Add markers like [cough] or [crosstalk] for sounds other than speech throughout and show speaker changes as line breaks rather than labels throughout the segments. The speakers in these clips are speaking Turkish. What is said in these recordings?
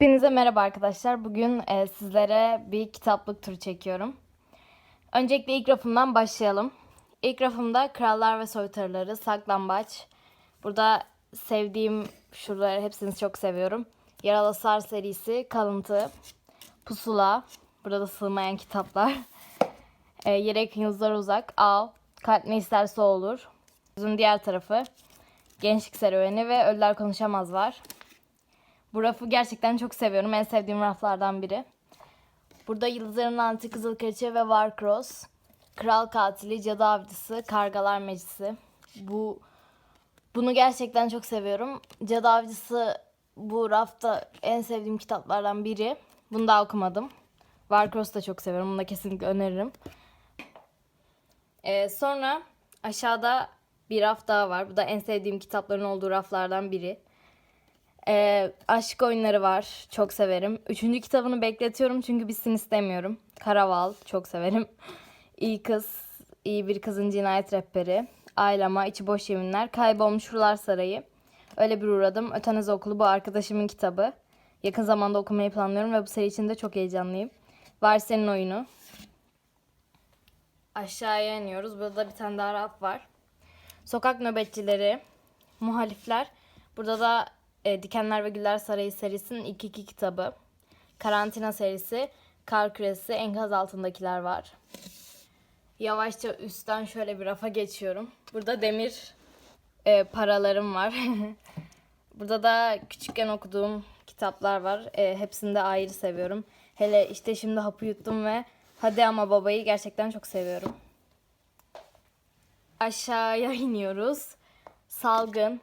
Hepinize merhaba arkadaşlar. Bugün e, sizlere bir kitaplık turu çekiyorum. Öncelikle ilk rafımdan başlayalım. İlk rafımda Krallar ve Soytarıları, Saklambaç. Burada sevdiğim şuraları hepsini çok seviyorum. Yaralı Sar serisi, Kalıntı, Pusula. Burada da sığmayan kitaplar. [laughs] E, yakın yıldızlar uzak, Av, Kalp ne isterse olur. Yüzün diğer tarafı. Gençlik serüveni ve Ölüler Konuşamaz var. Bu rafı gerçekten çok seviyorum. En sevdiğim raflardan biri. Burada Yıldızların Anti Kızıl Kraliçe ve Warcross. Kral Katili, Cadı Avcısı, Kargalar Meclisi. Bu bunu gerçekten çok seviyorum. Cadı Avcısı bu rafta en sevdiğim kitaplardan biri. Bunu da okumadım. Warcross'u da çok seviyorum. Bunu da kesinlikle öneririm. Ee, sonra aşağıda bir raf daha var. Bu da en sevdiğim kitapların olduğu raflardan biri. Ee, aşk oyunları var. Çok severim. Üçüncü kitabını bekletiyorum çünkü bitsin istemiyorum. Karaval. Çok severim. [laughs] İyi kız. iyi bir kızın cinayet rehberi. Ailama. içi boş yeminler. Kaybolmuş Rular Sarayı. Öyle bir uğradım. Öteniz okulu bu arkadaşımın kitabı. Yakın zamanda okumayı planlıyorum ve bu seri için de çok heyecanlıyım. Var senin oyunu. Aşağıya iniyoruz. Burada bir tane daha raf var. Sokak nöbetçileri, muhalifler. Burada da e, Dikenler ve Güller Sarayı serisinin ilk iki kitabı. Karantina serisi, Kar Küresi, Enkaz Altındakiler var. Yavaşça üstten şöyle bir rafa geçiyorum. Burada demir e, paralarım var. [laughs] Burada da küçükken okuduğum kitaplar var. E, hepsini de ayrı seviyorum. Hele işte şimdi hapı yuttum ve Hadi Ama Baba'yı gerçekten çok seviyorum. Aşağıya [laughs] iniyoruz. Salgın,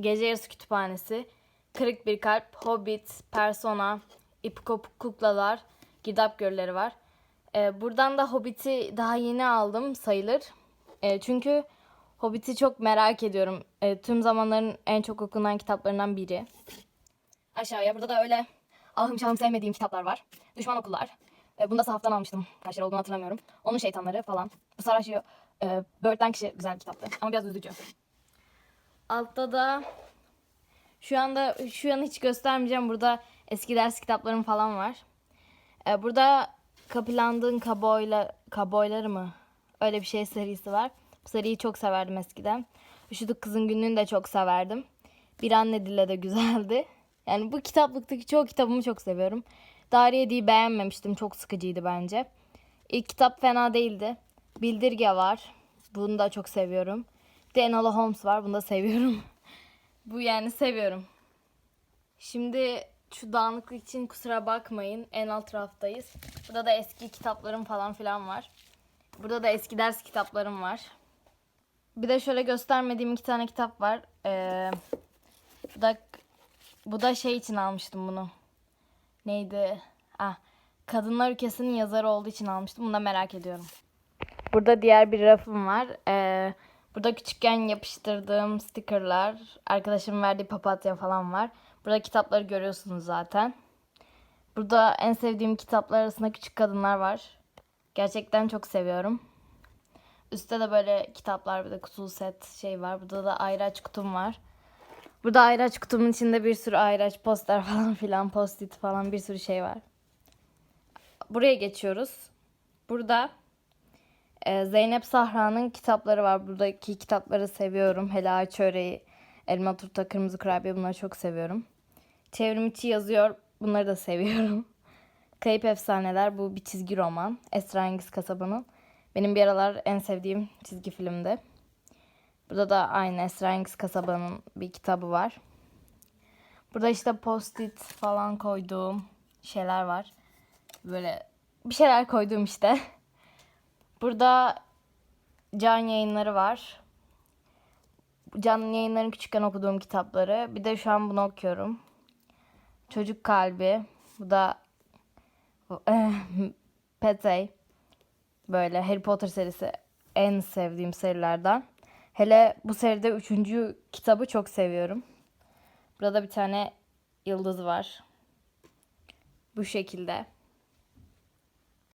Gece Yarısı Kütüphanesi, Kırık Bir Kalp, Hobbit, Persona, İp Kopuk Kuklalar, Gidap Gölleri var. Ee, buradan da Hobbit'i daha yeni aldım sayılır. Ee, çünkü Hobbit'i çok merak ediyorum. Ee, tüm zamanların en çok okunan kitaplarından biri. Aşağıya burada da öyle ahım şahım sevmediğim kitaplar var. Düşman Okullar. Ee, bunu da sahaftan almıştım. Kaç lira olduğunu hatırlamıyorum. Onun şeytanları falan. Bu Sarajevo e, Bird'den kişi güzel bir kitaptı. Ama biraz üzücü. Altta da şu anda şu an hiç göstermeyeceğim. Burada eski ders kitaplarım falan var. Ee, burada Kapılandığın Kaboyla, Kaboyları mı? Öyle bir şey serisi var. Bu seriyi çok severdim eskiden. Üşüdük Kızın Günlüğü'nü de çok severdim. Bir Anne Dille de güzeldi. Yani bu kitaplıktaki çoğu kitabımı çok seviyorum. Dariye'yi beğenmemiştim. Çok sıkıcıydı bence. İlk kitap fena değildi. Bildirge var. Bunu da çok seviyorum. Bir de Enola Holmes var. Bunu da seviyorum. [laughs] Bu yani seviyorum. Şimdi şu dağınıklık için kusura bakmayın. En alt raftayız. Burada da eski kitaplarım falan filan var. Burada da eski ders kitaplarım var. Bir de şöyle göstermediğim iki tane kitap var. Ee, bu da bu da şey için almıştım bunu. Neydi? Ah, Kadınlar Ülkesi'nin yazarı olduğu için almıştım. Bunu da merak ediyorum. Burada diğer bir rafım var. Ee, burada küçükken yapıştırdığım stickerlar, arkadaşımın verdiği papatya falan var. Burada kitapları görüyorsunuz zaten. Burada en sevdiğim kitaplar arasında Küçük Kadınlar var. Gerçekten çok seviyorum. Üstte de böyle kitaplar, bir de kutulu set şey var. Burada da ayraç kutum var. Burada ayraç kutumun içinde bir sürü ayraç poster [laughs] falan filan, post-it falan bir sürü şey var. Buraya geçiyoruz. Burada ee, Zeynep Sahra'nın kitapları var. Buradaki kitapları seviyorum. Helal Çöreği, Elma Turta, Kırmızı Kurabiye bunları çok seviyorum. Çevrim içi yazıyor. Bunları da seviyorum. [laughs] Kayıp Efsaneler bu bir çizgi roman. Esrarengiz Kasaba'nın. Benim bir aralar en sevdiğim çizgi filmdi. Burada da aynı Esrarengiz Kasaba'nın bir kitabı var. Burada işte post-it falan koyduğum şeyler var. Böyle bir şeyler koyduğum işte. [laughs] Burada can yayınları var. Can yayınların küçükken okuduğum kitapları. Bir de şu an bunu okuyorum. Çocuk Kalbi. Bu da [laughs] Petey. Böyle Harry Potter serisi en sevdiğim serilerden. Hele bu seride üçüncü kitabı çok seviyorum. Burada bir tane yıldız var. Bu şekilde.